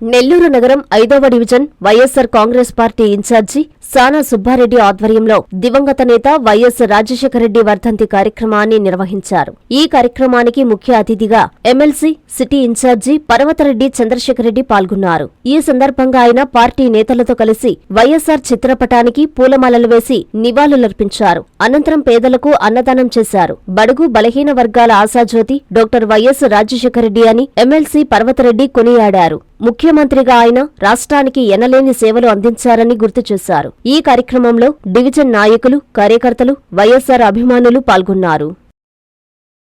నెల్లూరు నగరం ఐదవ division YSR congress party incharge Sana Subba Reddy ఆధ్వర్యంలో దివంగత నేత వైఎస్ రాజశేఖరరెడ్డి వర్ధంతి కార్యక్రమాన్ని నిర్వహించారు. ఈ కార్యక్రమానికి ముఖ్య అతిథిగా MLC city incharge Parvatha Reddy Chandrasekhara Reddy పాల్గొన్నారు. ఈ సందర్భంగా ఆయన పార్టీ నేతలతో కలిసి వైఎస్సార్ చిత్రపటానికి పూలమాలలు వేసి నివాళులర్పించారు. అనంతరం పేదలకు అన్నదానం చేశారు. బడుగు బలహీన వర్గాల ఆశాజ్యోతి డాక్టర్ వైఎస్ రాజశేఖరరెడ్డి అని ఎమ్మెల్సీ పర్వతరెడ్డి కొనియాడారు. ముఖ్యమంత్రిగా ఆయన రాష్ట్రానికి ఎనలేని సేవలు అందించారని గుర్తు చేశారు. ఈ కార్యక్రమంలో డివిజన్ నాయకులు కార్యకర్తలు వైఎస్సార్ అభిమానులు పాల్గొన్నారు.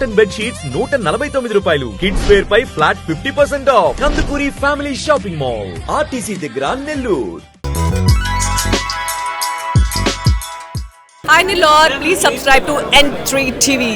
cotton bed sheets నూట నలభై తొమ్మిది రూపాయలు. కిడ్స్ వేర్ పై flat fifty percent off Kandukuri family shopping mall RTC దగ్గర Nellore. Hi Nilor, please subscribe to N3 TV